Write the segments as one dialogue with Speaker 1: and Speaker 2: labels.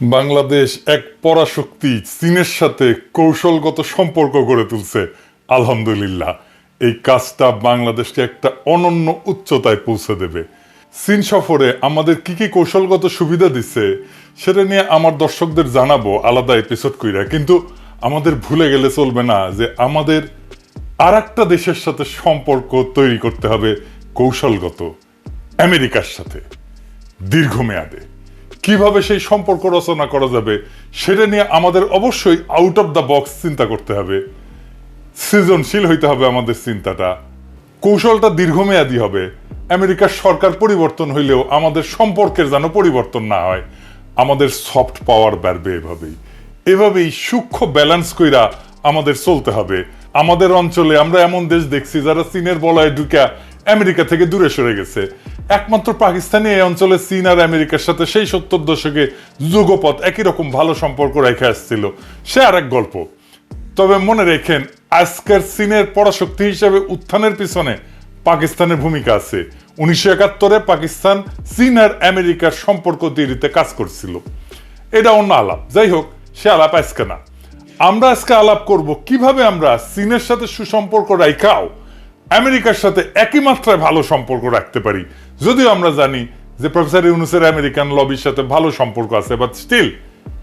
Speaker 1: বাংলাদেশ এক পরাশক্তি চীনের সাথে কৌশলগত সম্পর্ক গড়ে তুলছে। আলহামদুলিল্লাহ, এই কাজটা বাংলাদেশকে একটা অনন্য উচ্চতায় পৌঁছে দেবে। চীন সফরে আমাদের কি কি কৌশলগত সুবিধা দিচ্ছে, সেটা নিয়ে আমার দর্শকদের জানাব আলাদা এপিসোড কইরা। কিন্তু আমাদের ভুলে গেলে চলবে না যে আমাদের আর দেশের সাথে সম্পর্ক তৈরি করতে হবে কৌশলগত, আমেরিকার সাথে, দীর্ঘমেয়াদে। কীভাবে সেই সম্পর্ক রচনা করা যাবে, সেটা নিয়ে আমাদের অবশ্যই আউট অফ দ্য বক্স চিন্তা করতে হবে। সৃজনশীল হইতে হবে আমাদের চিন্তাটা। কৌশলটা দীর্ঘমেয়াদী হবে। আমেরিকার সরকার পরিবর্তন হইলেও আমাদের সম্পর্কের যেন পরিবর্তন না হয়, আমাদের সফট পাওয়ার বাড়বে এভাবেই। এভাবেই সূক্ষ্ম ব্যালেন্স কইরা আমাদের চলতে হবে। আমাদের অঞ্চলে আমরা এমন দেশ দেখছি যারা চীনের বলয়ে ঢুকা আমেরিকা থেকে দূরে সরে গেছে। একমাত্র পাকিস্তানি এই অঞ্চলে চীন আর আমেরিকার সাথে সেই সত্তর দশকে যুগপথ একই রকম ভালো সম্পর্ক রেখে আসছিল। সে আর এক গল্প। তবে মনে রেখেন, আজকের চীনের পরাশক্তি হিসেবে উত্থানের পিছনে পাকিস্তানের ভূমিকা আছে। উনিশশো একাত্তরে পাকিস্তান চীন আর আমেরিকার সম্পর্ক তৈরিতে কাজ করছিল। এটা অন্য আলাপ। যাই হোক, সে আলাপ আজকে না। আমরা আজকে আলাপ করব কীভাবে আমরা চীনের সাথে সুসম্পর্ক রাইখাও আমেরিকার সাথে একই মাত্রায় ভালো সম্পর্ক রাখতে পারি। যদিও আমরা জানি যে প্রফেসর ইউনুসের আমেরিকান লবির সাথে ভালো সম্পর্ক আছে বাট স্টিল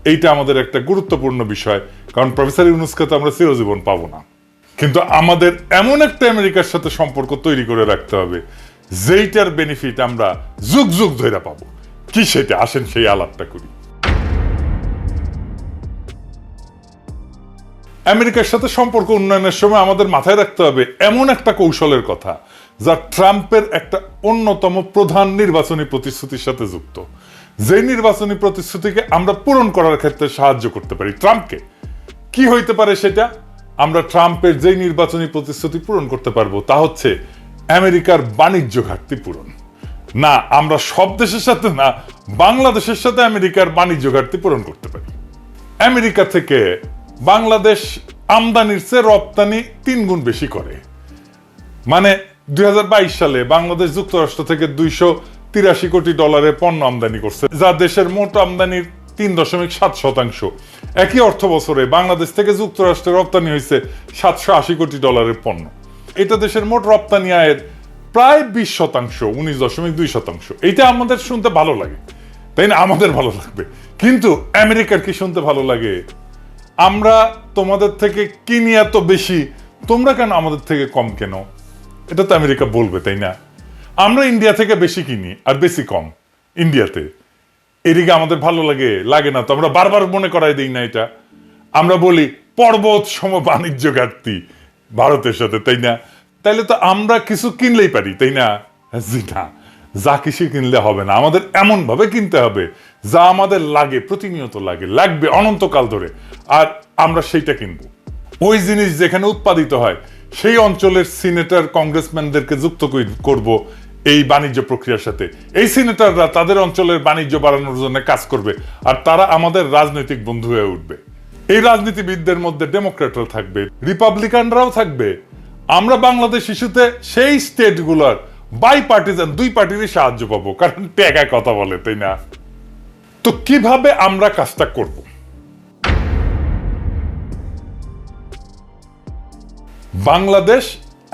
Speaker 1: এইটা আমাদের একটা গুরুত্বপূর্ণ বিষয়, কারণ প্রফেসর ইউনুসকে তো আমরা চিরজীবন পাবো না। কিন্তু আমাদের এমন একটা আমেরিকার সাথে সম্পর্ক তৈরি করে রাখতে হবে, যেইটার বেনিফিট আমরা যুগ যুগ ধরে পাবো। কি সেটা? আসেন সেই আলাপটা করি। আমেরিকার সাথে সম্পর্ক উন্নয়নের সময় আমাদের মাথায় রাখতে হবে এমন একটা কৌশলের কথা যা ট্রাম্পের একটা অন্যতম প্রধান নির্বাচনী প্রতিশ্রুতির সাথে যুক্ত। যে নির্বাচনী প্রতিশ্রুতিকে আমরা পূরণ করার ক্ষেত্রে সাহায্য করতে পারি। ট্রাম্পকে কি হইতে পারে সেটা? আমরা ট্রাম্পের যেই নির্বাচনী প্রতিশ্রুতি পূরণ করতে পারব তা হচ্ছে আমেরিকার বাণিজ্য ঘাটতি পূরণ। না, আমরা সব দেশের সাথে না, বাংলাদেশের সাথে আমেরিকার বাণিজ্য ঘাটতি পূরণ করতে পারি। আমেরিকা থেকে বাংলাদেশ আমদানির চেয়ে রপ্তানি তিন গুণ বেশি করে। মানে দুই হাজার বাইশ সালে বাংলাদেশ যুক্তরাষ্ট্র থেকে দুইশো তিরাশি কোটি ডলারের পণ্য আমদানি করছে, যা দেশের মোট আমদানির তিন দশমিক সাত শতাংশ। একই অর্থ বছরে বাংলাদেশ থেকে যুক্তরাষ্ট্রে রপ্তানি হয়েছে সাতশো আশি কোটি ডলারের পণ্য। এটা দেশের মোট রপ্তানি আয়ের প্রায় বিশ শতাংশ, উনিশ দশমিক দুই শতাংশ। এটা আমাদের শুনতে ভালো লাগে। তাই না? আমাদের ভালো লাগবে। কিন্তু আমেরিকার কি শুনতে ভালো লাগে? আমরা তোমাদের থেকে কিনি এত বেশি? তোমরা কেন আমাদের থেকে কম কেন? এটা তো আমেরিকা বলবে, তাই না? আমরা ইন্ডিয়া থেকে বেশি কিনি, আর বেশি কম, ইন্ডিয়াতে। এদিকে আমাদের ভালো লাগে লাগে না তো, আমরা বারবার মনে করাই দিই না এটা। আমরা বলি, পর্বত সম বাণিজ্য ঘাটতি, ভারতের সাথে, তাই না? তাইলে তো আমরা কিছু কিনলেই পারি, তাই না? জি না। যা কিছু কিনলে হবে না। আমাদের এমন ভাবে কিনতে হবে, যা আমাদের লাগে, প্রতিনিয়ত লাগে, লাগবে অনন্তকাল ধরে। আর আমরা সেইটা কিনবো। ওই জিনিস যেখানে উৎপাদিত হয়, সেই অঞ্চলের সিনেটর কংগ্রেসম্যানদেরকে যুক্ত করব এই বাণিজ্য প্রক্রিয়ার সাথে। এই সিনেটররা তাদের অঞ্চলের বাণিজ্য বাড়ানোর জন্য কাজ করবে, আর তারা আমাদের রাজনৈতিক বন্ধু হয়ে উঠবে। এই রাজনীতিবিদদের মধ্যে ডেমোক্রেটরা থাকবে, রিপাবলিকানরাও থাকবে। আমরা বাংলাদেশ ইস্যুতে সেই স্টেটগুলোর বাই পার্টিজান দুই পার্টিরই সাহায্য পাবো, কারণ টেকা কথা বলে, তাই না? তো কীভাবে আমরা কাজটা করব? বাংলাদেশ,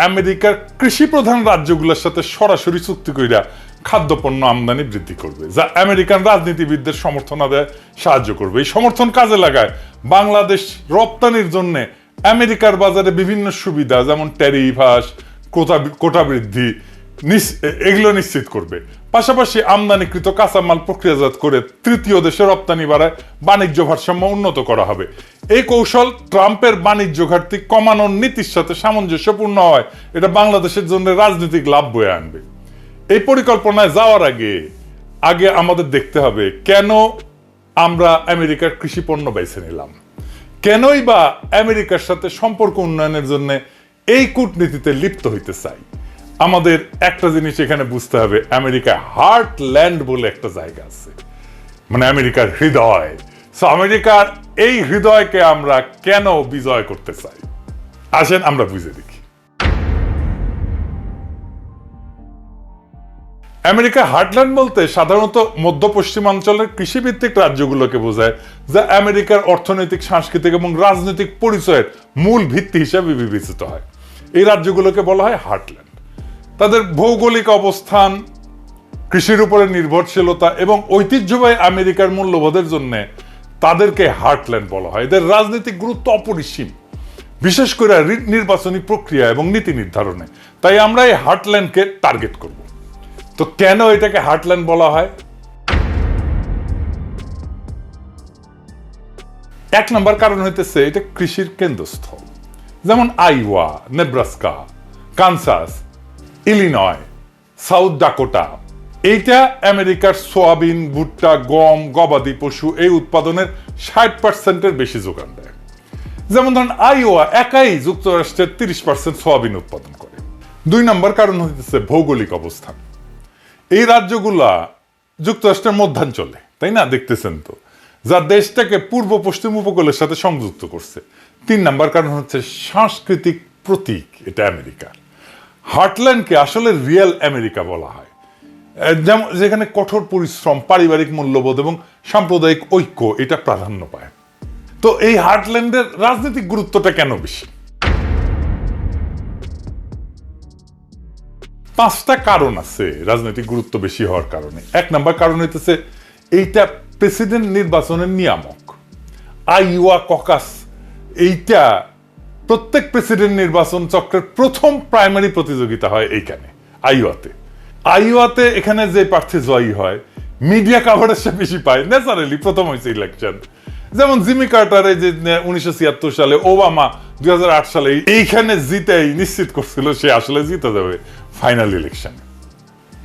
Speaker 1: আমেরিকার কৃষি প্রধান রাজ্যগুলোর সাথে সরাসরি চুক্তি কইরা খাদ্যপণ্য আমদানি বৃদ্ধি করবে, যা আমেরিকান রাজনীতিবিদদের সমর্থন আদায় সাহায্য করবে। এই সমর্থন কাজে লাগায় বাংলাদেশ রপ্তানির জন্য আমেরিকার বাজারে বিভিন্ন সুবিধা, যেমন ট্যারিফাস কোটা কোটা বৃদ্ধি এগুলো নিশ্চিত করবে। পাশাপাশি আমদানিকৃত কাঁচামাল প্রক্রিয়াজাত করে তৃতীয় দেশে রপ্তানি বাড়ায় বাণিজ্য ভারসাম্য উন্নত করা হবে। এই কৌশল ট্রাম্পের বাণিজ্য ঘাটতি কমানোর নীতির সাথে সামঞ্জস্যপূর্ণ হয়। এটা বাংলাদেশের জন্য রাজনৈতিক লাভ বয়ে আনবে। এই পরিকল্পনায় যাওয়ার আগে আগে আমাদের দেখতে হবে কেন আমরা আমেরিকার কৃষি পণ্য বেছে নিলাম। কেনই বা আমেরিকার সাথে সম্পর্ক উন্নয়নের জন্য এই কূটনীতিতে লিপ্ত হইতে চাই? আমাদের একটা জিনিস এখানে বুঝতে হবে আমেরিকায় হার্ট ল্যান্ড বলে একটা জায়গা আছে। মানে আমেরিকার হৃদয়। সো আমেরিকার এই হৃদয়কে আমরা কেন বিজয় করতে চাই? আসেন, আমরা বুঝে দেখি। আমেরিকা হার্টল্যান্ড বলতে সাধারণত মধ্য পশ্চিমাঞ্চলের কৃষিভিত্তিক রাজ্যগুলোকে বোঝায়, যা আমেরিকার অর্থনৈতিক, সাংস্কৃতিক এবং রাজনৈতিক পরিচয়ের মূল ভিত্তি হিসেবে বিবেচিত হয়। এই রাজ্যগুলোকে বলা হয় হার্টল্যান্ড তাদের ভৌগোলিক অবস্থান, কৃষির উপরে নির্ভরশীলতা এবং ঐতিহ্যবাহী আমেরিকার মূল্যবোধের জন্য তাদেরকে হার্টল্যান্ড বলা হয়। এদের রাজনৈতিক গুরুত্ব অপরিসীম, বিশেষ করে নির্বাচনী প্রক্রিয়া এবং নীতি নির্ধারণে। তাই আমরা এই হার্টল্যান্ডকে টার্গেট করব। তো কেন এটাকে হার্টল্যান্ড বলা হয়? এক নম্বর কারণ হইতেছে এটা কৃষির কেন্দ্রস্থল। যেমন Iowa, Nebraska, Kansas Illinois, South Dakota. এইটা আমেরিকার সোয়াবিন, ভুট্টা, গম, গবাদি পশু, এই উৎপাদনের ষাট পার্সেন্টের বেশি যোগান দেয়। যেমন ধরেন, আইওয়া একাই যুক্তরাষ্ট্রের তিরিশ পার্সেন্ট সোয়াবিন উৎপাদন করে। দুই নম্বর কারণ হইতেছে ভৌগোলিক অবস্থান। এই রাজ্যগুলা যুক্তরাষ্ট্রের মধ্যাঞ্চলে, তাই না? দেখতেছেন তো। যা দেশটাকে পূর্ব পশ্চিম উপকূলের সাথে সংযুক্ত করছে। তিন নাম্বার কারণ হচ্ছে সাংস্কৃতিক প্রতীক, এটা আমেরিকা। হার্টল্যান্ডকে আসলে রিয়েল আমেরিকা বলা হয়। যেমন, যেখানে কঠোর পরিশ্রম, পারিবারিক মূল্যবোধ এবং সাম্প্রদায়িক ঐক্য, এটা প্রাধান্য পায়। তো এই হার্টল্যান্ডের রাজনৈতিক গুরুত্বটা কেন বেশি? পাঁচটা কারণ আছে রাজনৈতিক গুরুত্ব বেশি হওয়ার কারণে। এক নাম্বার কারণ হইতেছে, এইটা প্রেসিডেন্ট নির্বাচনের নিয়ামক। আইওয়া, ককাস, এইটা প্রত্যেক প্রেসিডেন্ট নির্বাচন চক্রের প্রথম প্রাইমারি প্রতিযোগিতা হয় এইখানে, আইওয়াতে। আইওয়াতে এখানে যে প্রার্থী জয়ী হয় মিডিয়া কাভারেজ সে বেশি পায় ন্যাচারালি প্রথম হয়েছে ইলেকশন যেমন জিমি কার্টার যে উনিশশো ছিয়াত্তর সালে ওবামা দুই সালে এইখানে জিতেই নিশ্চিত করছিল সে আসলে জিতে যাবে ফাইনাল ইলেকশন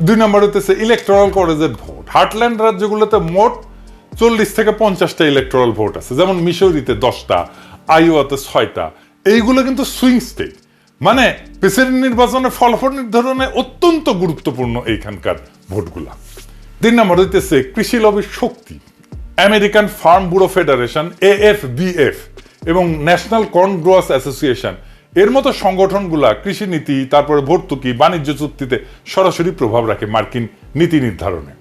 Speaker 1: দুই নম্বর হতেছে ইলেকট্রাল কলেজের ভোট হার্টল্যান্ড রাজ্যগুলোতে মোট চল্লিশ থেকে পঞ্চাশটা ইলেকট্রাল ভোট আছে। যেমন মিশরিতে দশটা, আইওয়াতে ছয়টা এইগুলো কিন্তু সুইং স্টেট মানে প্রেসিডেন্ট নির্বাচনের ফলাফল নির্ধারণে অত্যন্ত গুরুত্বপূর্ণ এইখানকার ভোটগুলা। তিন নম্বর হইতেছে কৃষি লবির শক্তি। American Farm Bureau Federation AFBF এবং ন্যাশনাল কর্ন গ্রোয়ার্স অ্যাসোসিয়েশন। এর মতো সংগঠনগুলা কৃষি নীতি, তারপরে ভর্তুকি, বাণিজ্য চুক্তিতে সরাসরি প্রভাব রাখে মার্কিন নীতি নির্ধারণে।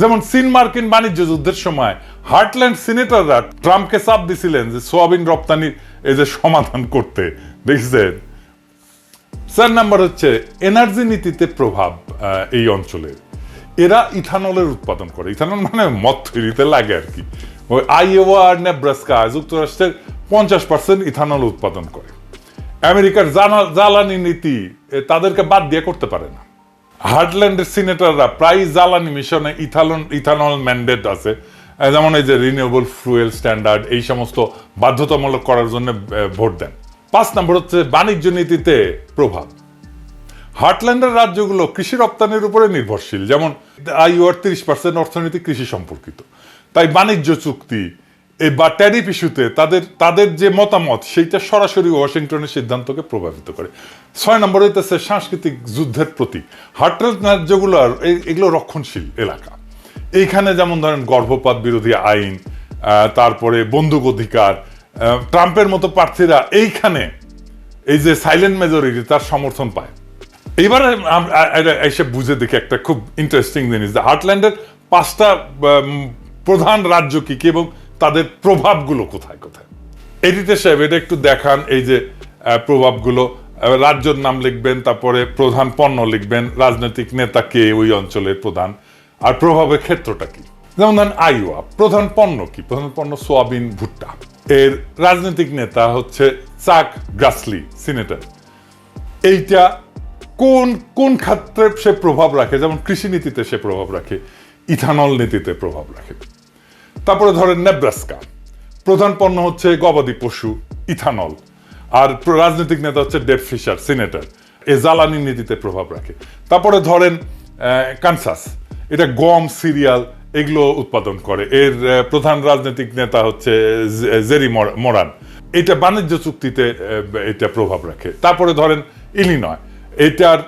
Speaker 1: যেমন চীন মার্কিন বাণিজ্য যুদ্ধের সময় হার্টল্যান্ড সিনেটররা ট্রাম্পকে চাপ দিছিলেন যে সোয়াবিন রপ্তানির এই যে সমাধান করতে। দেখছেন? চার নাম্বার হচ্ছে এনার্জি নীতিতে প্রভাব এই অঞ্চলের এরা ইথানলের উৎপাদন করে। ইথানল মানে মদ তৈরিতে লাগে আর কি। ওই আইওয়া আর নেব্রাস্কা, যুক্তরাষ্ট্রের পঞ্চাশ পার্সেন্ট ইথানল উৎপাদন করে। আমেরিকার জ্বালানি নীতি তাদেরকে বাদ দিয়ে করতে পারে না। হার্টল্যান্ডের সিনেটররা প্রায় জ্বালানি মিশনে ইথানল ইথানল ম্যান্ডেট আছে। যেমন এই যে রিনিউয়েবল ফুয়েল স্ট্যান্ডার্ড, এই সমস্ত বাধ্যতামূলক করার জন্য ভোট দেন। পাঁচ নম্বর হচ্ছে বাণিজ্য নীতিতে প্রভাব। হার্টল্যান্ডের রাজ্যগুলো কৃষি রপ্তানির উপরে নির্ভরশীল। যেমন আইওয়ার তিরিশ পার্সেন্ট অর্থনীতি কৃষি সম্পর্কিত। তাই বাণিজ্য চুক্তি বা ট্যারিফ ইস্যুতে তাদের তাদের যে মতামত, সেইটা সরাসরি ওয়াশিংটনের সিদ্ধান্তকে প্রভাবিত করে। ছয় নম্বর হইতেছে সাংস্কৃতিক যুদ্ধের প্রতীক। হার্টল্যান্ড রাজ্যগুলো এই- এগুলো রক্ষণশীল এলাকা। এইখানে যেমন ধরেন গর্ভপাত বিরোধী আইন তারপরে বন্দুক অধিকার ট্রাম্পের মতো প্রার্থীরা এইখানে এই যে সাইলেন্ট মেজরিটি তার সমর্থন পায়। এটা- এসে বুঝে দেখি একটা খুব ইন্টারেস্টিং জিনিস যে হার্টল্যান্ডের পাঁচটা প্রধান রাজ্য কি কি এবং তাদের প্রভাবগুলো কোথায় কোথায়? এডিটর সাহেব, এটা একটু দেখান, এই যে প্রভাবগুলো। রাজ্যের নাম লিখবেন, তারপরে প্রধান পণ্য লিখবেন, রাজনৈতিক নেতা কে ওই অঞ্চলের প্রধান, আর প্রভাবের ক্ষেত্রটা কি? যেমন ধরেন আইওয়া, প্রধান পণ্য কি? প্রধান পণ্য সোয়াবিন, ভুট্টা। এর রাজনৈতিক নেতা হচ্ছে চাক গ্রাসলি, সিনেটর। এইটা কোন কোন ক্ষেত্রে সে প্রভাব রাখে? যেমন কৃষি নীতিতে সে প্রভাব রাখে, ইথানল নীতিতে প্রভাব রাখে। তারপরে ধরেন নেব্রাস্কা। প্রধান পণ্য হচ্ছে গবাদি পশু, ইথানল। আর রাজনৈতিক নেতা হচ্ছে ডেভ ফিশার, সিনেটর। এ জ্বালানি নীতিতে প্রভাব রাখে। তারপরে ধরেন কানসাস। এটা গম, সিরিয়াল, এগুলো উৎপাদন করে। এর প্রধান রাজনৈতিক নেতা হচ্ছে জেরি মর- মোরান। এটা বাণিজ্য চুক্তিতে এটা প্রভাব রাখে। তারপরে ধরেন, ইলিনয়। এটার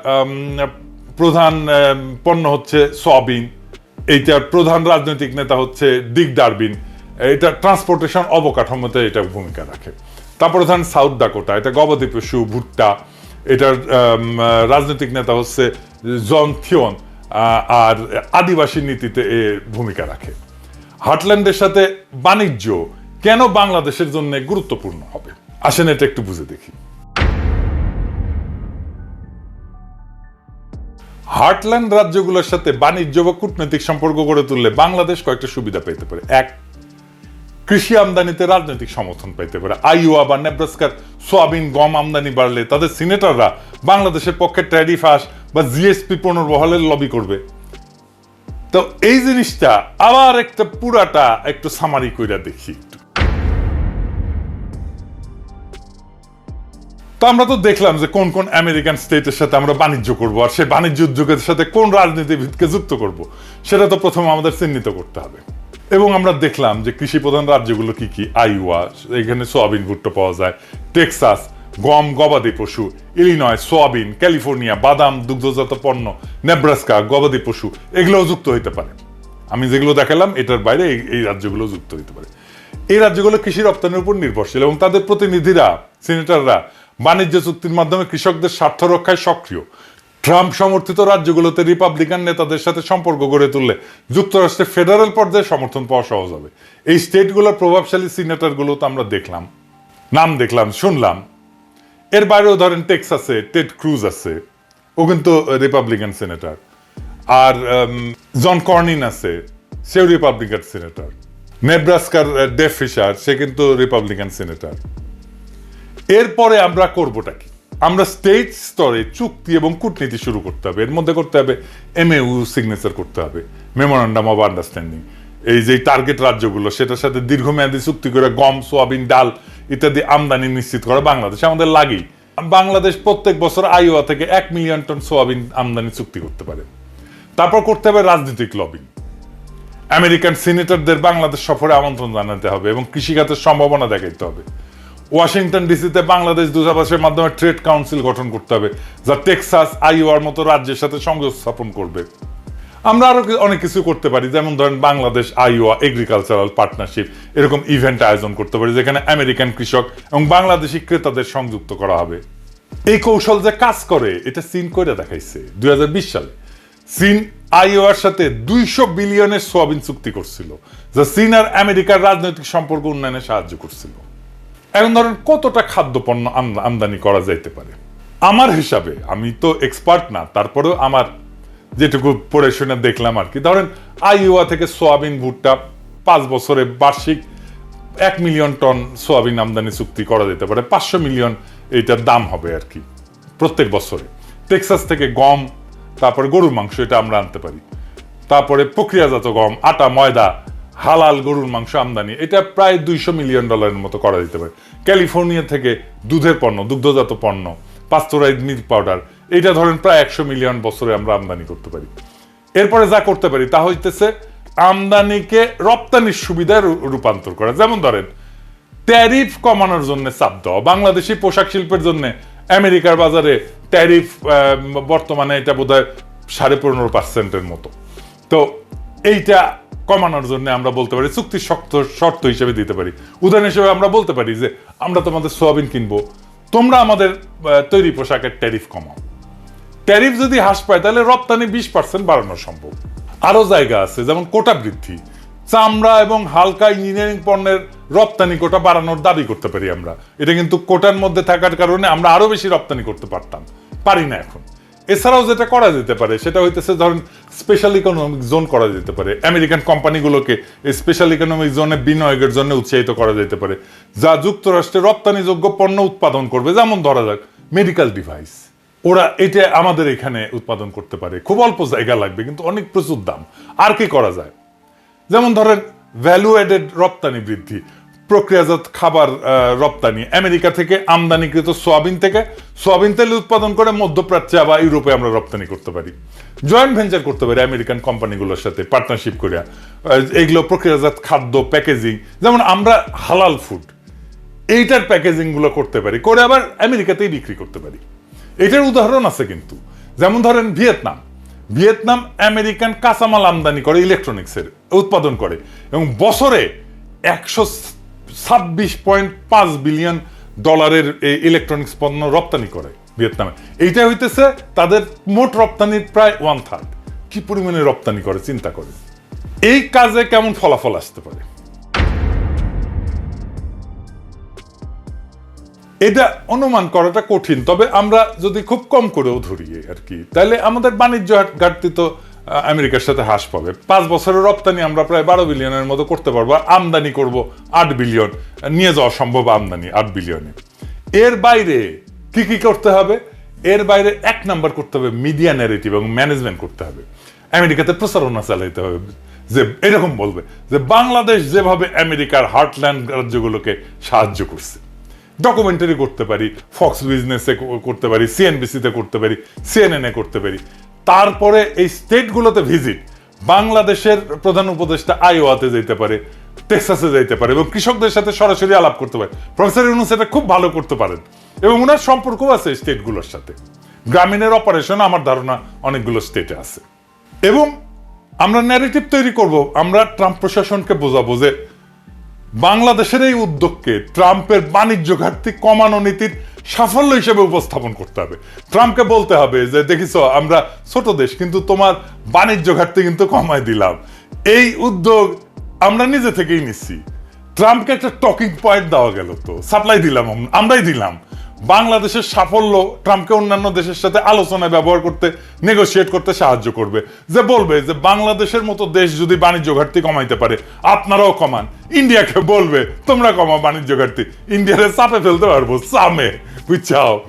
Speaker 1: প্রধান পণ্য হচ্ছে সয়াবিন এইটার প্রধান রাজনৈতিক নেতা হচ্ছে ডিক ডারবিন এটা ট্রান্সপোর্টেশন অবকাঠামোতে এটা ভূমিকা রাখে। তারপরে ধরেন সাউথ ডাকোটা এটা গবাদি পশু ভুট্টা, এটার রাজনৈতিক নেতা হচ্ছে জন থিওন আর আদিবাসী নীতিতে এ ভূমিকা রাখে। হাটল্যান্ডের সাথে বাণিজ্য কেন বাংলাদেশের জন্য গুরুত্বপূর্ণ হবে? আসেন এটা একটু বুঝে দেখি। হার্টল্যান্ড রাজ্যগুলোর সাথে বাণিজ্য বা কূটনৈতিক সম্পর্ক গড়ে তুললে বাংলাদেশ কয়েকটা সুবিধা পেতে পারে। এক, কৃষি আমদানিতে রাজনৈতিক সমর্থন পাইতে পারে। আইওয়া বা নেব্রাস্কার সোয়াবিন গম আমদানি বাড়লে তাদের সিনেটররা বাংলাদেশের পক্ষে ট্যারিফ আস বা জিএসপি পুনর্বহালের লবি করবে। তো এই জিনিসটা আবার একটা পুরাটা একটু সামারি কইরা দেখি। তো আমরা তো দেখলাম যে কোন কোন আমেরিকান স্টেটের সাথে আমরা বাণিজ্য করব, আর সেই বাণিজ্য উদ্যোগের সাথে কোন রাজনীতিবিদকে যুক্ত করব, সেটা তো প্রথমে আমাদের চিহ্নিত করতে হবে। এবং আমরা দেখলাম যে কৃষি প্রধান রাজ্যগুলো কি কি? আইওয়া, এখানে সোয়াবিন ভুট্টা পাওয়া যায়, টেক্সাস, গম, গবাদি পশু, ইলিনয়, সোয়াবিন, ক্যালিফোর্নিয়া, বাদাম, দুগ্ধজাত পণ্য, নেব্রাস্কা, গবাদি পশু, এগুলোও যুক্ত হইতে পারে। আমি যেগুলো দেখালাম, এটার বাইরে এই- রাজ্যগুলো যুক্ত হইতে পারে। এই রাজ্যগুলো কৃষি রপ্তানির উপর নির্ভরশীল এবং তাদের প্রতিনিধিরা, সিনেটররা বাণিজ্য চুক্তির মাধ্যমে কৃষকদের স্বার্থ রক্ষায় সক্রিয়। ট্রাম্প সমর্থিত রাজ্যগুলোতে রিপাবলিকান নেতাদের সাথে সম্পর্ক গড়ে তুললে যুক্তরাষ্ট্রের ফেডারেল পর্যায়ে সমর্থন পাওয়া সহজ হবে। এই স্টেটগুলোর প্রভাবশালী সিনেটরগুলো তো আমরা দেখলাম। নাম দেখলাম, শুনলাম। এর বাইরেও ধরেন টেক্সাসে টেড ক্রুজ আছে, ও কিন্তু রিপাবলিকান সেনেটর আর জন কর্নিন আছে, সেও রিপাবলিকান সেনেটর নেব্রাস্কার ডেফ ফিশার সে কিন্তু রিপাবলিকান সেনেটর এরপরে আমরা করবোটা কি? আমরা স্টেট স্তরে চুক্তি এবং কূটনীতি শুরু করতে হবে। এর মধ্যে করতে হবে এমএউ সিগনেচার করতে হবে মেমোরান্ডাম অফ আন্ডারস্ট্যান্ডিং এই যে টার্গেট রাজ্যগুলো, সেটার সাথে দীর্ঘমেয়াদী চুক্তি করে গম, সোয়াবিন, ডাল ইত্যাদি আমদানি নিশ্চিত করা বাংলাদেশ আমাদের লাগেই। বাংলাদেশ প্রত্যেক বছর আইওয়া থেকে এক মিলিয়ন টন সোয়াবিন আমদানি চুক্তি করতে পারে। তারপর করতে হবে রাজনৈতিক লবিং আমেরিকান সিনেটরদের বাংলাদেশ সফরে আমন্ত্রণ জানাতে হবে এবং কৃষিখাতের সম্ভাবনা দেখাইতে হবে। ওয়াশিংটন ডিসিতে বাংলাদেশ দূতাবাসের মাধ্যমে ট্রেড কাউন্সিল গঠন করতে হবে, যা টেক্সাস, আইওয়ার মতো রাজ্যের সাথে সংযোগ স্থাপন করবে। আমরা আরও কি- অনেক কিছু করতে পারি, যেমন ধরেন বাংলাদেশ আইওয়া এগ্রিকালচারাল পার্টনারশিপ। এরকম ইভেন্ট আয়োজন করতে পারি, যেখানে আমেরিকান কৃষক এবং বাংলাদেশি ক্রেতাদের সংযুক্ত করা হবে। এই কৌশল যে কাজ করে, এটা চীন করে দেখাইছে, দুই হাজার বিশ সালে। চীন আইওয়ার সাথে দুইশো বিলিয়নের সোয়াবিন চুক্তি করছিল, যা চীন আর আমেরিকার রাজনৈতিক সম্পর্ক উন্নয়নে সাহায্য করছিল। এখন ধরেন কতটা খাদ্যপণ্য আম- আমদানি করা যাইতে পারে? আমার হিসাবে, আমি তো এক্সপার্ট না, তারপরেও আমার যেটুকু পড়ে শুনে দেখলাম আর কি। ধরেন আইওয়া থেকে সোয়াবিন ভুট্টা, পাঁচ বছরে বার্ষিক এক মিলিয়ন টন সোয়াবিন আমদানি চুক্তি করা যেতে পারে, পাঁচশো মিলিয়ন এইটার দাম হবে আর কি, প্রত্যেক বছরে। টেক্সাস থেকে গম, তারপরে গরুর মাংস, এটা আমরা আনতে পারি। তারপরে প্রক্রিয়াজাত গম, আটা, ময়দা হালাল গরুর মাংস আমদানি। এটা প্রায় দুইশো মিলিয়ন ডলারের মতো করা যেতে পারে। ক্যালিফোর্নিয়া থেকে দুধের পণ্য, দুগ্ধজাত পণ্য, পাস্তরাইড মিল্ক পাউডার এটা ধরেন প্রায় একশো মিলিয়ন বছরে আমরা আমদানি করতে পারি। এরপরে যা করতে পারি তা হইতেছে আমদানিকে রপ্তানির সুবিধায় রূপান্তর করা। যেমন ধরেন, ট্যারিফ কমানোর জন্য চাপ দেওয়া। বাংলাদেশি পোশাক শিল্পের জন্য আমেরিকার বাজারে ট্যারিফ বর্তমানে এটা বোধ হয় সাড়ে পনেরো পার্সেন্টের মতো। তো এইটা কমানোর জন্য আমরা বলতে পারি চুক্তির শক্ত, শর্ত হিসেবে দিতে পারি। উদাহরণ হিসেবে আমরা বলতে পারি যে আমরা তোমাদের সোয়াবিন কিনবো, তোমরা আমাদের তৈরি পোশাকের ট্যারিফ কমাও। ট্যারিফ যদি হ্রাস পায়, তাহলে রপ্তানি বিশ পার্সেন্ট বাড়ানো সম্ভব। আরও জায়গা আছে, যেমন কোটা বৃদ্ধি। চামড়া এবং হালকা ইঞ্জিনিয়ারিং পণ্যের রপ্তানি কোটা বাড়ানোর দাবি করতে পারি আমরা। এটা কিন্তু কোটার মধ্যে থাকার কারণে আমরা আরও বেশি রপ্তানি করতে পারতাম। পারি না এখন। এছাড়াও যেটা করা যেতে পারে, সেটা হইতেছে ধরেন স্পেশাল ইকোনমিক জোন করা যেতে পারে। আমেরিকান কোম্পানিগুলোকে এই স্পেশাল ইকোনমিক জোনে বিনিয়োগের জন্য উৎসাহিত করা যেতে পারে, যা যুক্তরাষ্ট্রে রপ্তানিযোগ্য পণ্য উৎপাদন করবে, যেমন ধরা যাক মেডিকেল ডিভাইস ওরা এটা আমাদের এখানে উৎপাদন করতে পারে। খুব অল্প জায়গা লাগবে, কিন্তু অনেক প্রচুর দাম। আর কি করা যায়? যেমন ধরেন ভ্যালু এডেড রপ্তানি বৃদ্ধি। প্রক্রিয়াজাত খাবার রপ্তানি। আমেরিকা থেকে আমদানিকৃত সোয়াবিন থেকে সোয়াবিন তেল উৎপাদন করে মধ্যপ্রাচ্যে বা ইউরোপে আমরা রপ্তানি করতে পারি। জয়েন্ট ভেঞ্চার করতে পারি আমেরিকান কোম্পানিগুলোর সাথে পার্টনারশিপ করে। এগুলো প্রক্রিয়াজাত খাদ্য প্যাকেজিং যেমন আমরা হালাল ফুড এইটার প্যাকেজিংগুলো করতে পারি, করে আবার আমেরিকাতেই বিক্রি করতে পারি। এটার উদাহরণ আছে কিন্তু। যেমন ধরেন ভিয়েতনাম। ভিয়েতনাম আমেরিকান কাঁচামাল আমদানি করে ইলেকট্রনিক্সের উৎপাদন করে এবং বছরে একশো ছাব্বিশ পয়েন্ট পাঁচ বিলিয়ন ডলারের ইলেকট্রনিক্স পণ্য রপ্তানি করে ভিয়েতনামে। এইটা হইতেছে তাদের মোট রপ্তানির প্রায় ওয়ান থার্ড কি পরিমাণে রপ্তানি করে, চিন্তা করে এই কাজে কেমন ফলাফল আসতে পারে? এটা অনুমান করাটা কঠিন, তবে আমরা যদি খুব কম করেও ধরি আর কি, তাহলে আমাদের বাণিজ্য ঘাটতি তো আমেরিকার সাথে হ্রাস পাবে। পাঁচ বছরের রপ্তানি আমরা প্রায় বারো বিলিয়নের মতো করতে পারব আমদানি করব আট বিলিয়ন। নিয়ে যাওয়া সম্ভব আমদানি আট বিলিয়নে। এর বাইরে কি কি করতে হবে? এর বাইরে এক নাম্বার করতে হবে মিডিয়া ন্যারেটিভ এবং ম্যানেজমেন্ট করতে হবে। আমেরিকাতে প্রচারণা চালাইতে হবে। যে এরকম বলবে যে বাংলাদেশ যেভাবে আমেরিকার হার্টল্যান্ড রাজ্যগুলোকে সাহায্য করছে। ডকুমেন্টারি করতে পারি ফক্স বিজনেসে করতে পারি সিএনবিসিতে করতে পারি সিএনএনএ করতে পারি। তারপরে এই স্টেটগুলোতে ভিজিট, বাংলাদেশের প্রধান উপদেষ্টা আইওয়াতে যেতে পারে, টেক্সাসে যাইতে পারে এবং কৃষকদের সাথে সরাসরি আলাপ করতে পারে। প্রফেসর ইউনুস এটা খুব ভালো করতে পারেন এবং ওনার সম্পর্কও আছে স্টেটগুলোর সাথে। গ্রামীণের অপারেশন আমার ধারণা অনেকগুলো স্টেটে আছে। এবং আমরা ন্যারেটিভ তৈরি করব, আমরা ট্রাম্প প্রশাসনকে বোঝাবো যে বাংলাদেশের এই উদ্যোগকে ট্রাম্পের বাণিজ্য ঘাটতি কমানো নীতির সাফল্য হিসেবে উপস্থাপন করতে হবে। ট্রাম্পকে বলতে হবে যে, দেখিস, আমরা ছোট দেশ, কিন্তু তোমার বাণিজ্য ঘাটতি কিন্তু কমায় দিলাম। এই উদ্যোগ আমরা নিজে থেকেই নিচ্ছি। ট্রাম্পকে একটা টকিং পয়েন্ট দেওয়া গেল তো। সাপ্লাই দিলাম, আমরাই দিলাম। বাংলাদেশের সাফল্য ট্রাম্পকে অন্যান্য দেশের সাথে আলোচনায় ব্যবহার করতে নেগোশিয়েট করতে সাহায্য করবে। যে বলবে যে বাংলাদেশের মতো দেশ যদি বাণিজ্য ঘাটতি কমাইতে পারে, আপনারাও কমান। ইন্ডিয়াকে বলবে, তোমরা কমাও বাণিজ্য ঘাটতি। ইন্ডিয়ারে চাপে ফেলতে পারব, চামে। বুঝছাও?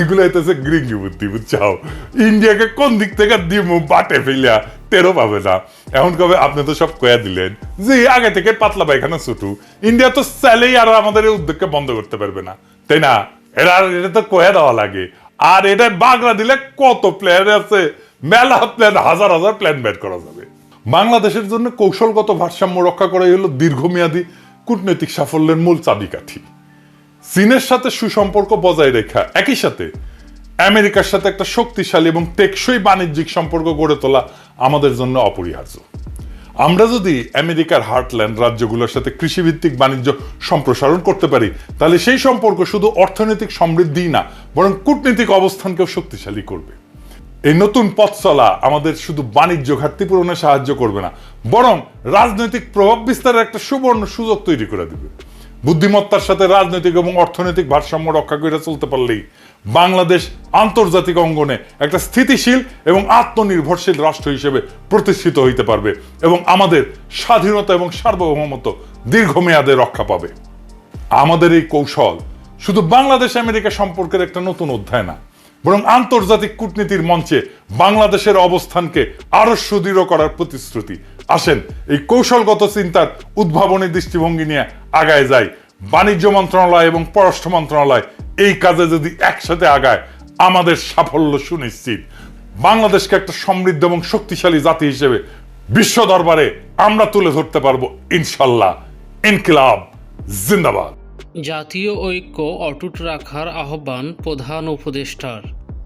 Speaker 1: এগুলো হইতেছে গ্রিঙ্গি বুদ্ধি বুঝছাও? ইন্ডিয়াকে কোন দিক থেকে দিমু বাটে ফেলিয়া টেরো পাবে না। এখন কবে আপনি তো সব কয়া দিলেন যে আগে থেকে পাতলা পায়খানা ছুটু। ইন্ডিয়া তো চাইলেই আর আমাদের এই উদ্যোগকে বন্ধ করতে পারবে না। তাই না? এটা এটা তো কয়া দেওয়া লাগে। আর এটা বাগড়া দিলে কত প্ল্যান আছে? মেলা প্ল্যান হাজার হাজার প্ল্যান বের করা যাবে। বাংলাদেশের জন্য কৌশলগত ভারসাম্য রক্ষা করাই হলো দীর্ঘমেয়াদী কূটনৈতিক সাফল্যের মূল চাবিকাঠি। চীনের সাথে সুসম্পর্ক বজায় রেখা একই সাথে আমেরিকার সাথে একটা শক্তিশালী এবং টেকসই বাণিজ্যিক সম্পর্ক গড়ে তোলা আমাদের জন্য অপরিহার্য। আমরা যদি আমেরিকার হার্টল্যান্ড রাজ্যগুলোর সাথে কৃষিভিত্তিক বাণিজ্য সম্প্রসারণ করতে পারি, তাহলে সেই সম্পর্ক শুধু অর্থনৈতিক সমৃদ্ধি না, বরং কূটনৈতিক অবস্থানকেও শক্তিশালী করবে। এই নতুন পথ চলা আমাদের শুধু বাণিজ্য ঘাটতি পূরণে সাহায্য করবে না, বরং রাজনৈতিক প্রভাব বিস্তারের একটা সুবর্ণ সুযোগ তৈরি করে দিবে। বুদ্ধিমত্তার সাথে রাজনৈতিক এবং অর্থনৈতিক ভারসাম্য রক্ষা করে চলতে পারলেই বাংলাদেশ আন্তর্জাতিক অঙ্গনে একটা স্থিতিশীল এবং আত্মনির্ভরশীল রাষ্ট্র হিসেবে প্রতিষ্ঠিত হইতে পারবে এবং আমাদের স্বাধীনতা এবং সার্বভৌমত্ব দীর্ঘমেয়াদে রক্ষা পাবে। আমাদের এই কৌশল শুধু বাংলাদেশ আমেরিকা সম্পর্কের একটা নতুন অধ্যায় না, বরং আন্তর্জাতিক কূটনীতির মঞ্চে বাংলাদেশের অবস্থানকে আরও সুদৃঢ় করার প্রতিশ্রুতি। আসেন, এই কৌশলগত চিন্তার উদ্ভাবনী দৃষ্টিভঙ্গি নিয়ে আগায় যাই। বাণিজ্য মন্ত্রণালয় এবং পররাষ্ট্র মন্ত্রণালয় এই কাজে যদি একসাথে আগায়, আমাদের সাফল্য সুনিশ্চিত। বাংলাদেশকে একটা সমৃদ্ধ এবং শক্তিশালী জাতি হিসেবে বিশ্ব দরবারে আমরা তুলে ধরতে পারব, ইনশাল্লাহ। ইনকিলাব, জিন্দাবাদ।
Speaker 2: জাতীয় ঐক্য অটুট রাখার আহ্বান প্রধান উপদেষ্টার।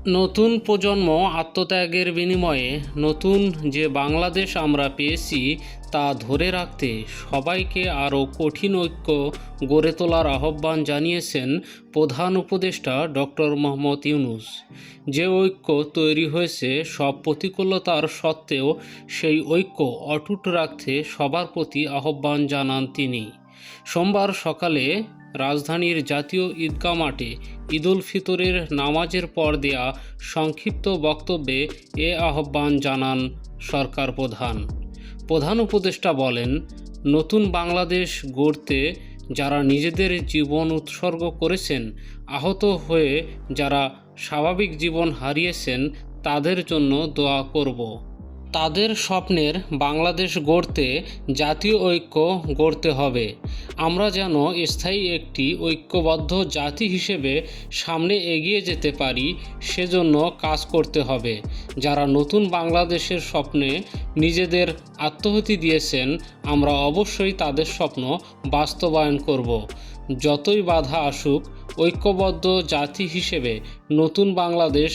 Speaker 2: নতুন প্রজন্ম আত্মত্যাগের বিনিময়ে নতুন যে বাংলাদেশ আমরা পেয়েছি তা ধরে রাখতে সবাইকে আরও কঠিন ঐক্য গড়ে তোলার আহ্বান জানিয়েছেন প্রধান উপদেষ্টা ডক্টর মোহাম্মদ ইউনুস। যে ঐক্য তৈরি হয়েছে সব প্রতিকূলতার সত্ত্বেও সেই ঐক্য অটুট রাখতে সবার প্রতি আহ্বান জানান তিনি। সোমবার সকালে রাজধানীর জাতীয় ঈদগাহ মাঠে ঈদুল ফিতরের নামাজের পর দেয়া সংক্ষিপ্ত বক্তব্যে এ আহ্বান জানান সরকার প্রধান। প্রধান উপদেষ্টা বলেন, নতুন বাংলাদেশ গড়তে যারা নিজেদের জীবন উৎসর্গ করেছেন, আহত হয়ে যারা স্বাভাবিক জীবন হারিয়েছেন, তাদের জন্য দোয়া করব। তাদের স্বপ্নের বাংলাদেশ গড়তে জাতীয় ঐক্য গড়তে হবে। আমরা যেন স্থায়ী একটি ঐক্যবদ্ধ জাতি হিসেবে সামনে এগিয়ে যেতে পারি, সেজন্য কাজ করতে হবে। যারা নতুন বাংলাদেশের স্বপ্নে নিজেদের আত্মহতি দিয়েছেন, আমরা অবশ্যই তাদের স্বপ্ন বাস্তবায়ন করব। যতই বাধা আসুক, ঐক্যবদ্ধ জাতি হিসেবে নতুন বাংলাদেশ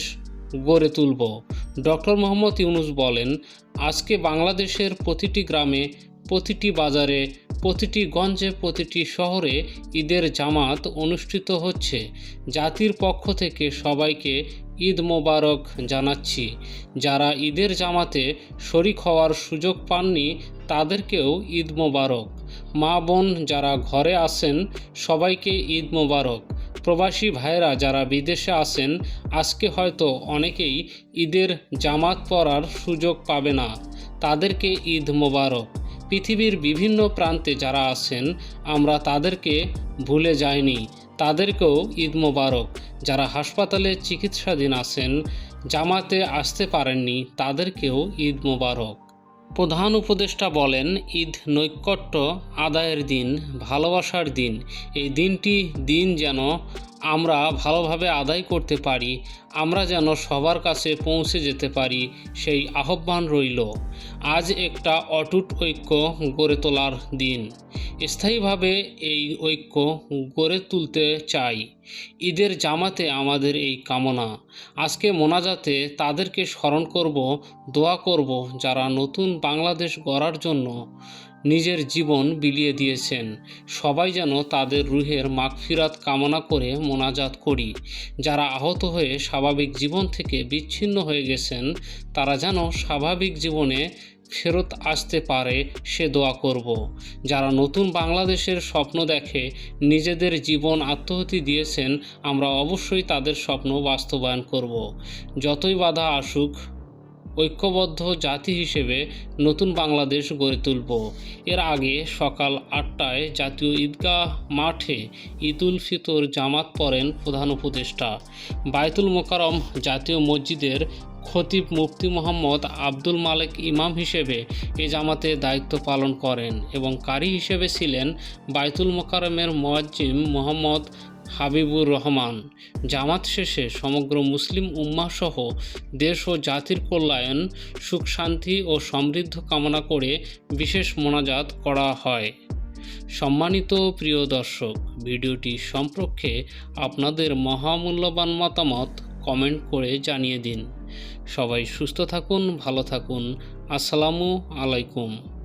Speaker 2: গড়ে তুলব। ডক্টর মোহাম্মদ ইউনুস বলেন, আজকে বাংলাদেশের প্রতিটি গ্রামে, প্রতিটি বাজারে, প্রতিটি গঞ্জে, প্রতিটি শহরে ঈদের জামাত অনুষ্ঠিত হচ্ছে। জাতির পক্ষ থেকে সবাইকে ঈদ মোবারক জানাচ্ছি। যারা ঈদের জামাতে শরিক হওয়ার সুযোগ পাননি, তাদেরকেও ঈদ মোবারক। মা বোন যারা ঘরে আছেন, সবাইকে ঈদ মোবারক। প্রবাসী ভাইরা যারা বিদেশে আছেন, আজকে হয়তো অনেকেই ঈদের জামাত পরার সুযোগ পাবে না। তাদেরকে ঈদ মোবারক। পৃথিবীর বিভিন্ন প্রান্তে যারা আছেন, আমরা তাদেরকে ভুলে যাইনি। তাদেরকেও ঈদ মোবারক। যারা হাসপাতালে চিকিৎসাধীন আছেন, জামাতে আসতে পারেননি, তাদেরকেও ঈদ মোবারক। প্রধান উপদেষ্টা বলেন ঈদ নৈকট্য আদায়ের দিন ভালোবাসার দিন। এই দিনটি দিন যেন আমরা ভালোভাবে আদায় করতে পারি, আমরা যেন সবার কাছে পৌঁছে যেতে পারি, সেই আহ্বান রইল। আজ একটা অটুট ঐক্য গড়ে তোলার দিন। স্থায়ীভাবে এই ঐক্য গড়ে তুলতে চাই। ঈদের জামাতে আমাদের এই কামনা। আজকে মোনাজাতে তাদেরকে স্মরণ করব, দোয়া করব যারা নতুন বাংলাদেশ গড়ার জন্য। নিজের জীবন বিলিয়ে দিয়েছেন। সবাই যেন তাদের রুহের মাগফিরাত কামনা করে মোনাজাত করি। যারা আহত হয়ে স্বাভাবিক জীবন থেকে বিচ্ছিন্ন হয়ে গেছেন, তারা যেন স্বাভাবিক জীবনে ফেরত আসতে পারে, সে দোয়া করব। যারা নতুন বাংলাদেশের স্বপ্ন দেখে নিজেদের জীবন আত্মহতি দিয়েছেন, আমরা অবশ্যই তাদের স্বপ্ন বাস্তবায়ন করব। যতই বাধা আসুক ঐক্যবদ্ধ জাতি হিসেবে নতুন বাংলাদেশ গড়ে তুলব। এর আগে সকাল আটটায় জাতীয় ঈদগাহ মাঠে ঈদুল ফিতর জামাত পড়েন প্রধান উপদেষ্টা। বায়তুল মোকারম জাতীয় মসজিদের খতিব মুফতি মোহাম্মদ আব্দুল মালেক ইমাম হিসেবে এ জামাতে দায়িত্ব পালন করেন এবং কারি হিসেবে ছিলেন বায়তুল মোকারমের মোয়াজ্জিম মোহাম্মদ হাবিবুর রহমান। জামাত শেষে সমগ্র মুসলিম উম্মাসহ দেশ ও জাতির কল্যাণ, সুখ, শান্তি ও সমৃদ্ধ কামনা করে বিশেষ মোনাজাত করা হয়। সম্মানিত প্রিয় দর্শক, ভিডিওটি সম্পর্কে আপনাদের মহামূল্যবান মতামত কমেন্ট করে জানিয়ে দিন। সবাই সুস্থ থাকুন, ভালো থাকুন। আসসালামু আলাইকুম।